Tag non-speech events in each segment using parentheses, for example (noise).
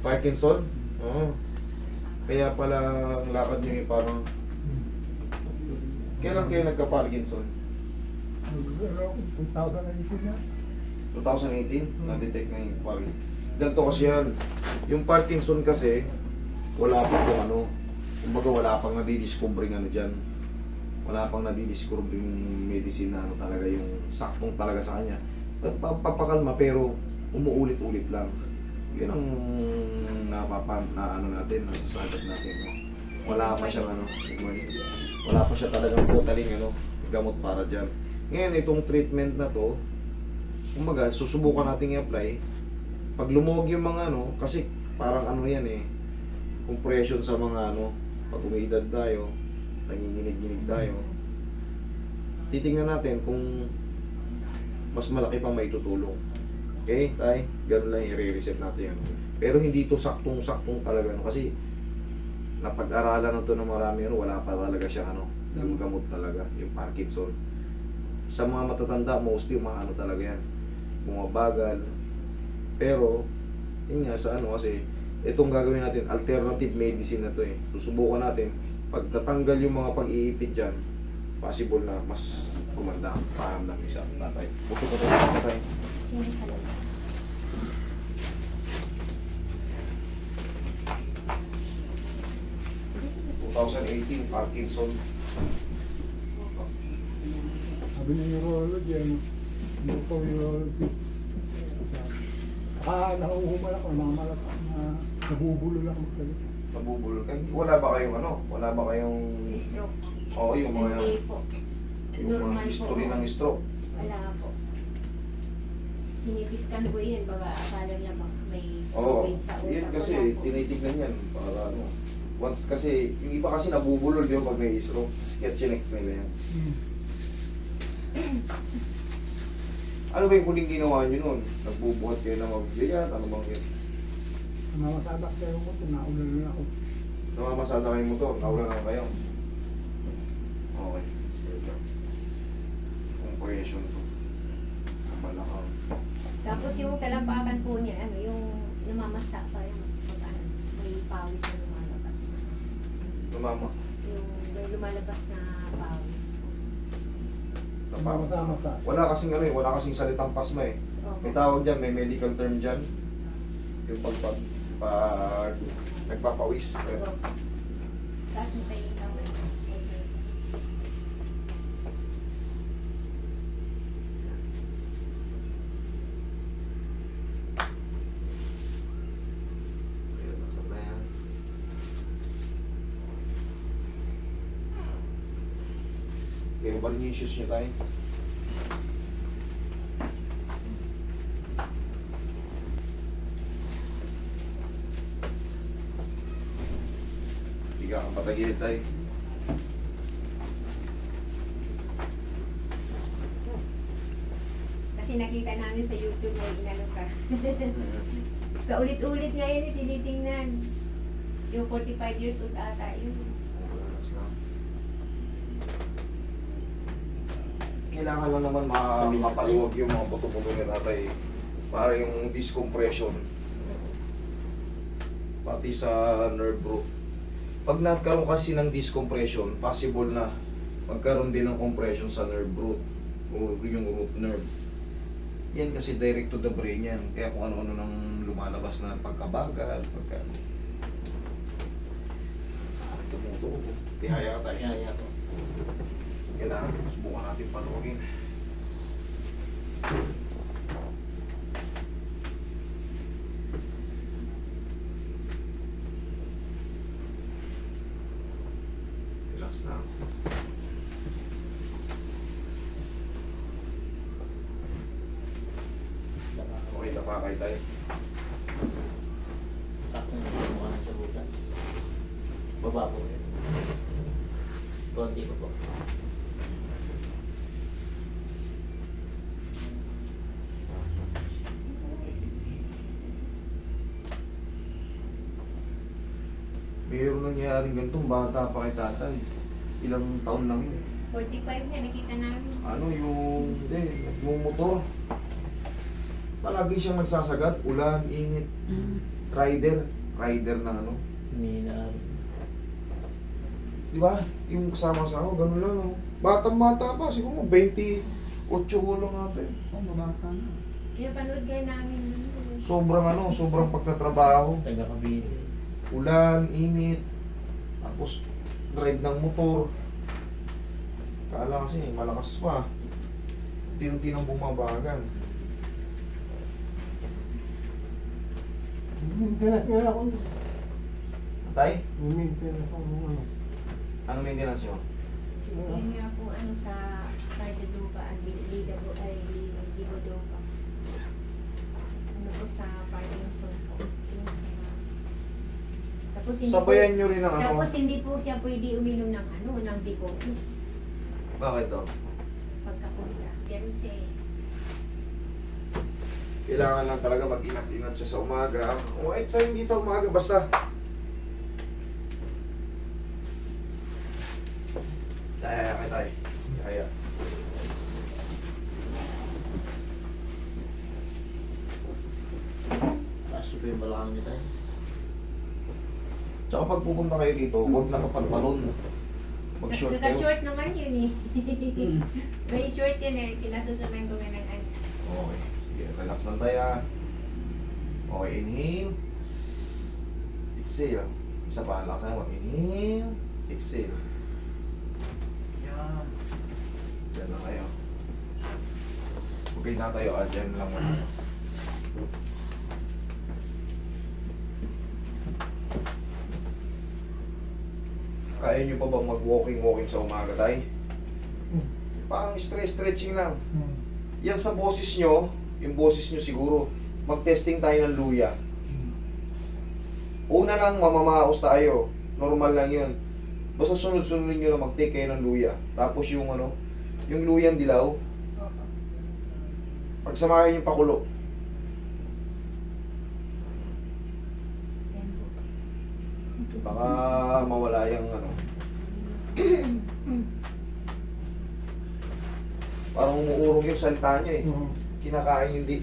Parkinson? Oo. Kaya pala ang lakad niyo parang... Kailan kayo nagka-Parkinson? Ano ako, 2018 na. 2018, na-detect na yung Parkinson. Ganito kasi yan. Yung Parkinson kasi, wala pa kung ano. Kumbaga wala pang nadidiscovering ano dyan. Wala pang nadidiscovering medicine na ano talaga yung saktong talaga sa kanya. Pa- Papakalma pero umuulit-ulit lang. Yun ang napapa, na ano natin, nasasagat natin. No? Wala pa siyang ano, wala pa siya talagang totally ano, gamot para dyan. Ngayon, itong treatment na to, kumbaga, susubukan natin i-apply. Pag lumuwag yung mga ano, kasi parang ano yan eh, compression sa mga ano, pag umiidad tayo, nanginginig-ginig tayo, titingnan natin kung mas malaki pa may tutulong. Okay, tay? Ganun lang i-reset natin yan. Pero hindi to saktong-saktong talaga, no? kasi napag-aralan na to ng marami, ano, wala pa talaga siya, ano, gamot talaga, yung Parkinson. Sa mga matatanda, mostly, mga ano talaga yan, bumabagal. Pero, yun nga, sa ano, kasi, itong gagawin natin, alternative medicine na to eh. Susubukan natin, pag tatanggal yung mga pag-iipit dyan, possible na mas gumanda ang paramdam ni sa tatay. Puso ko tayo sa Yung sa loob. 2018, Parkinson. Sabi ng urology, ano, ano ko urology. Ah, nahuhumal ako, namamalak ako, na nabubulol ako magsalita. Nabubulol ka. Hindi- Wala ba kayong ano? Wala ba kayong... Stroke. Oo, yung mga... Hindi po. Yung mga history ng stroke. Wala po. Sinitiskan ko yun, baga akala niya baka may Oo. COVID sa utak. Yan kasi, Wala po. tinitignan yan. Para ano. Once kasi, yung iba kasi nabubulol di ba pag may stroke. Kaya chinek nila yan. Hmm. Ano ba yung huling ginawa nyo nun? Nagbubuhat kayo ng magbigyan? Ano bang yun? Namamasabak kayo ko, tinaulan na ako. Namamasada kayo motor? Naula na kayo? Okay. Straight up. Compression to. Malakang. Tapos yung talampakan po niya, ano, yung namamasa pa yung pag ano, may pawis na lumalabas. Lumama. Yung may lumalabas na pawis po. Namamasama Wala kasing ano eh, wala kasing salitang pasma eh. Opo. May tawag dyan, may medical term dyan. Yung pag, pag, pag nagpapawis. Opo. Tapos mo tayo yung kamay. Okay. Ayun, nasa na yan. Ba rin yung shoes nyo tayo? Higa kang patagilid tayo. Kasi nakita namin sa YouTube na inano ka. (laughs) Paulit-ulit nga yun, eh, tinitingnan. Yung 45 years old ata yun. Relax lang. Kailangan lang naman ma mapaluwag yung mga buto-buto ni tatay para yung discompression pati sa nerve root. Pag nagkaroon kasi ng discompression, possible na magkaroon din ng compression sa nerve root o yung root nerve. Yan kasi direct to the brain yan. Kaya kung ano-ano nang lumalabas na pagkabagal, pagka... Tumutubo. Tihaya ka tayo. Kaya po. Kailangan subukan natin paluwagin. Relax na. Okay na pa kay tayo. Sakto na po mukha sa bukas. Baba po. Konti ko po. Mayroon nangyayaring ganitong bata pa kay tatay. Ilang taon lang yun eh. 45 nga, nakita namin. Ano yung, hindi, nagmumotor. Palagi siyang nagsasagad, ulan, init, rider, rider ng ano. Minaan. Di ba? Yung kasama sa ako, ganun lang. Oh. Batang-bata pa, siguro 28 ko lang natin. Oh, mabata na. Pinapanood kayo namin. Sobrang ano, sobrang pagtatrabaho. Taga-kabisi. Ulan, init, tapos drive ng motor. Kala kasi malakas pa. Tinti ng bumabagal. Maintenance nga ako. Tay, maintenance ako ano. ano maintenance nyo? Yun nga po ano sa Cardalupa at Liga po ay Ligodopa. Ano po sa Parkinson po. Yung sa... Tapos hindi Sabayan nyo rin ang ano. Tapos hindi po siya pwede uminom ng ano, ng Bicopus. Bakit to? Pagkapunta. Kasi Kailangan lang talaga mag-inat-inat siya sa umaga. O kahit sa hindi ta umaga, basta. Kaya, kaya tayo. Kaya. Taas ko pa yung balakang niya tayo. Tsaka pag pupunta kayo dito, huwag nakapantalon. Mag-short kayo. Naka-short naman yun eh. May short yun eh. Pinasusunan ko ng ano. Okay. Sige, relax lang tayo. ah. Okay, inhale. Exhale. Isa pa, relax lang. Inhale. Exhale. Yan. Diyan lang kayo. Okay na tayo. Ah, dyan lang muna. Kaya nyo pa bang mag-walking-walking sa umaga tayo? Hmm. Parang stress-stretching lang. Hmm. Yan sa boses nyo, yung boses nyo siguro, mag-testing tayo ng luya. Una lang, mamamaos tayo. Normal lang yun. Basta sunod-sunod nyo lang mag-take kayo ng luya. Tapos yung ano, yung luyang dilaw, pagsamahin yung pakulo. Yan po. Baka mawala yung ano. (coughs) Parang umuurong yung salita nyo eh. Kinakain yung di...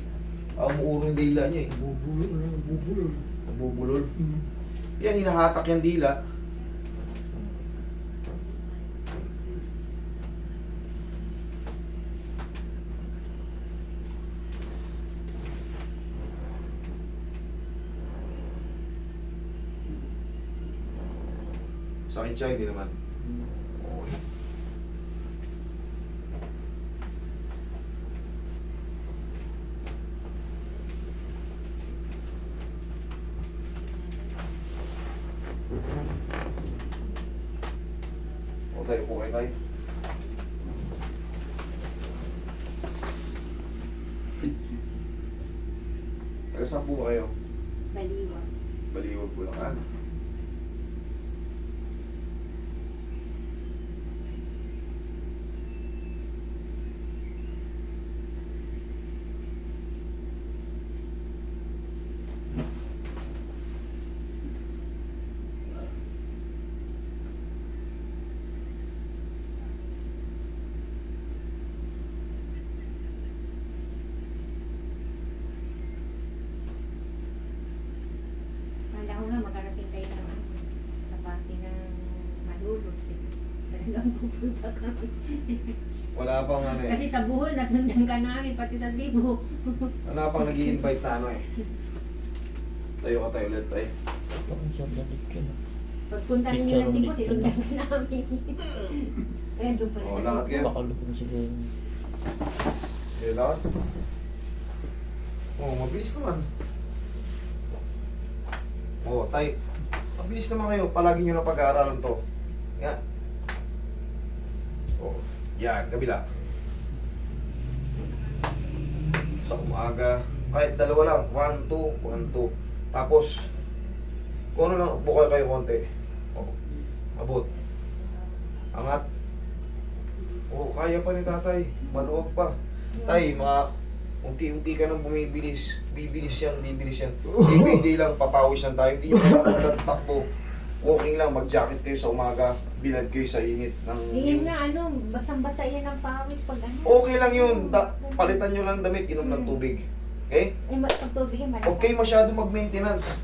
Ah, umuurong yung dila nyo eh. Bubulol bubulol. Hmm. Yan, hinahatak yung dila. Sakit siya, hindi naman. O tayo po kayo tayo. Taga saan po ba kayo? Baliwa. Baliwag Bulacan. Kala ko nga makarating tayo ng ano, sa party ng Malulus eh. Talagang pupunta kami. Wala pang ano eh. Kasi sa Buhol, nasundan ka namin, pati sa Cebu. Wala pang nag invite na ano eh. Tayo ka tayo ulit tayo. Pagpunta ninyo ng Cebu, sinundan ka namin. Kaya doon pala Oo, sa lakad Cebu. kayo. Baka lupon siguro. Okay, lakad. Oo, mabilis naman. Oo, tayo. Mabilis naman kayo. Palagi nyo na pag-aaralan to. Nga. Oo. Yan, kabila. Sa umaga. Kahit dalawa lang. One, two, one, two. Tapos, kung ano lang, bukay kayo konti. Oo. Abot. Angat. Oo, kaya pa ni tatay. Maluwag pa. Tay, mga unti-unti ka nang bumibilis. Bibilis yan, bibilis yan. (laughs) Everyday lang, papawis lang tayo. Hindi nyo kailangan takbo. Walking lang, mag-jacket kayo sa umaga. Bilad kayo sa init ng... Ngayon nga, ano, basang-basa yan ang pawis pag ano. Okay lang yun. Da- palitan nyo lang damit, inom ng tubig. Okay? Eh, pag tubig ay malakas. Okay masyado mag-maintenance.